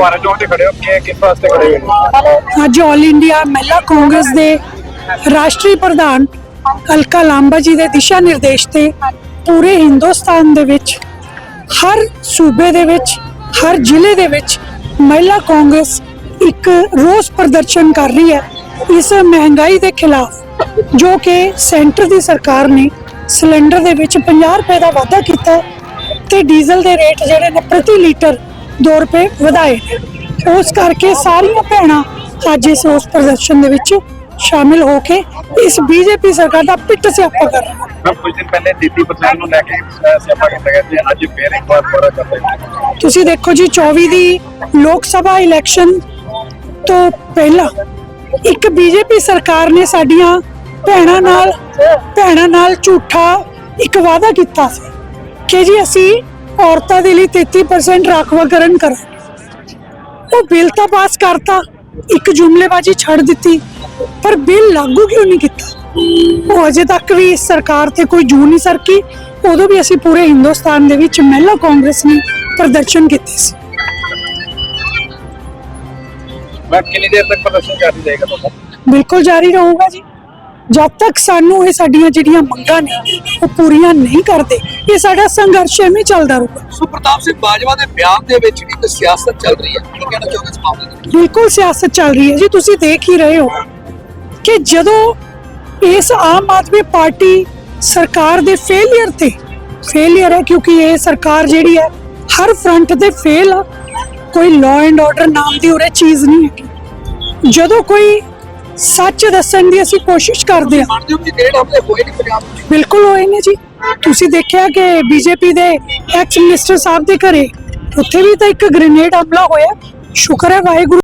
ਭਾਰਤ ਚੌਂਕ ਤੇ ਖੜੇ ਹੋ, ਕਿ ਕਿਸ ਵਾਸਤੇ ਖੜੇ ਹੋ? ਅੱਜ ਆਲ ਇੰਡੀਆ ਮਹਿਲਾ ਕਾਂਗਰਸ ਦੇ ਰਾਸ਼ਟਰੀ ਪ੍ਰਧਾਨ ਅਲਕਾ ਲਾਂਬਾ ਜੀ ਦੇ ਦਿਸ਼ਾ ਨਿਰਦੇਸ਼ ਤੇ ਪੂਰੇ ਹਿੰਦੁਸਤਾਨ ਦੇ ਵਿੱਚ, ਹਰ ਸੂਬੇ ਦੇ ਵਿੱਚ, ਹਰ ਜ਼ਿਲ੍ਹੇ ਦੇ ਵਿੱਚ ਮਹਿਲਾ ਕਾਂਗਰਸ ਇੱਕ ਰੋਸ ਪ੍ਰਦਰਸ਼ਨ ਕਰ ਰਹੀ ਹੈ ਇਸ ਮਹਿੰਗਾਈ ਦੇ ਖਿਲਾਫ, ਜੋ ਕਿ ਸੈਂਟਰ ਦੀ ਸਰਕਾਰ ਨੇ ਸਿਲੰਡਰ ਦੇ ਵਿੱਚ 50 ਰੁਪਏ ਦਾ ਵਾਧਾ ਕੀਤਾ ਹੈ ਤੇ ਡੀਜ਼ਲ ਦੇ ਰੇਟ ਜਿਹੜੇ ਨੇ ਪ੍ਰਤੀ ਲੀਟਰ 2 ਰੁਪਏ ਵਧਾਏ। ਉਸ ਕਰਕੇ ਸਾਰੀਆਂ ਭੈਣਾਂ ਅੱਜ ਇਸ ਰੋਸ ਪ੍ਰਦਰਸ਼ਨ ਦੇ ਵਿੱਚ ਸ਼ਾਮਿਲ ਹੋ ਕੇ ਇਸ ਬੀਜੇਪੀ ਸਰਕਾਰ ਦਾ ਪਿੱਟ ਸਿਆਪਾ ਕਰ ਰਹੀਆਂ ਮੈਂ ਕੁਝ ਦਿਨ ਪਹਿਲੇ 33% ਨੂੰ ਲੈ ਕੇ ਸਿਆਪਾ ਕੀਤਾ ਗਿਆ ਤੇ ਅੱਜ ਫੇਰ ਇੱਕ ਵਾਰ ਦੁਬਾਰਾ ਕਰਦੇ ਹਾਂ ਤੁਸੀਂ ਦੇਖੋ ਜੀ 24 ਦੀ ਲੋਕ ਸਭਾ ਇਲੈਕਸ਼ਨ ਤੋਂ ਪਹਿਲਾਂ ਇੱਕ ਬੀਜੇਪੀ ਸਰਕਾਰ ਨੇ ਸਾਡੀਆਂ ਭੈਣਾਂ ਨਾਲ ਭੈਣਾਂ ਨਾਲ ਝੂਠਾ ਇੱਕ ਵਾਅਦਾ ਕੀਤਾ ਸੀ ਕਿ ਜੀ ਅਸੀਂ ਔਰਤਾਂ ਦੇ ਲਈ 33% ਰਾਖਵਾਂਕਰਨ ਕਰਾਂਗੇ ਉਹ ਬਿੱਲ ਤਾਂ ਪਾਸ ਕਰਤਾ ਇੱਕ ਜੁਮਲੇਬਾਜ਼ੀ ਛੱਡ ਦਿੱਤੀ ਪਰ ਬਿੱਲ ਲਾਗੂ ਕਿਉਂ ਨਹੀਂ ਕੀਤਾ? ਉਹ ਅਜੇ ਤੱਕ ਵੀ ਇਸ ਸਰਕਾਰ ਤੇ ਕੋਈ ਜੂ ਨਹੀਂ ਸਰਕੀ ਉਦੋਂ ਵੀ ਅਸੀਂ ਪੂਰੇ ਹਿੰਦੁਸਤਾਨ ਦੇ ਵਿੱਚ ਮਹਿਲਾ ਕਾਂਗਰਸ ਨੇ ਪ੍ਰਦਰਸ਼ਨ ਕੀਤੇ ਸੀ। ਮੈਂ ਕਿੰਨੀ ਦੇਰ ਤੱਕ ਪ੍ਰਦਰਸ਼ਨ ਜਾਰੀ ਰਹੇਗਾ ਤੁਹਾਡਾ? ਬਿਲਕੁਲ ਜਾਰੀ ਰਹੂਗਾ ਜੀ। ਜਦ ਤੱਕ ਸਾਨੂੰ ਇਹ ਸਾਡੀਆਂ ਜਿਹੜੀਆਂ ਮੰਗਾਂ ਨੇ ਉਹ ਪੂਰੀਆਂ ਨਹੀਂ ਕਰਦੇ ਇਹ ਸਾਡਾ ਸੰਘਰਸ਼ ਐਵੇਂ ਚੱਲਦਾ ਰਹੂਗਾ। ਸੋ ਪ੍ਰਤਾਪ ਸਿੰਘ ਬਾਜਵਾ ਦੇ ਬਿਆਨ ਦੇ ਵਿੱਚ ਇੱਕ ਸਿਆਸਤ ਚੱਲ ਰਹੀ ਹੈ। ਕੀ ਕਹਿਣਾ ਚਾਹੋਗੇ ਇਸ ਮਾਮਲੇ ਦੇ ਬਿਲਕੁਲ ਸਿਆਸਤ ਚੱਲ ਰਹੀ ਹੈ ਜੀ ਤੁਸੀਂ ਦੇਖ ਹੀ ਰਹੇ ਹੋ ਕਿ ਜਦੋਂ ਇਸ ਆਮ ਆਦਮੀ ਪਾਰਟੀ ਸਰਕਾਰ ਦੇ ਫੇਲਿਅਰ ਤੇ ਫੇਲਿਅਰ ਹੈ ਕਿਉਂਕਿ ਇਹ ਸਰਕਾਰ ਜਿਹੜੀ ਹੈ ਹਰ ਫਰੰਟ ਤੇ ਫੇਲ ਆ ਕੋਈ ਲਾਅ ਐਂਡ ਆਰਡਰ ਨਾਮ ਦੀ ਉਰੇ ਚੀਜ਼ ਨਹੀਂ ਹੈ ਜਦੋਂ ਕੋਈ ਸੱਚ ਦੱਸਣ ਦੀ ਅਸੀਂ ਕੋਸ਼ਿਸ਼ ਕਰਦੇ ਹਾਂ। ਮੰਨਦੇ ਹੋ ਕਿ ਗ੍ਰੇਡ ਹਮਲੇ ਹੋਏ ਨਹੀਂ ਪੰਜਾਬ ਵਿੱਚ? ਬਿਲਕੁਲ ਹੋਏ ਨੇ ਜੀ। ਤੁਸੀਂ ਦੇਖਿਆ ਕਿ ਬੀਜੇਪੀ ਦੇ ਐਕਸ ਮਿਨਿਸਟਰ ਸਾਹਿਬ ਦੇ ਘਰੇ ਉੱਥੇ ਵੀ ਤਾਂ ਇੱਕ ਗ੍ਰੇਨੇਡ ਹਮਲਾ ਹੋਇਆ। ਸ਼ੁਕਰ ਹੈ ਵਾਹਿਗੁਰੂ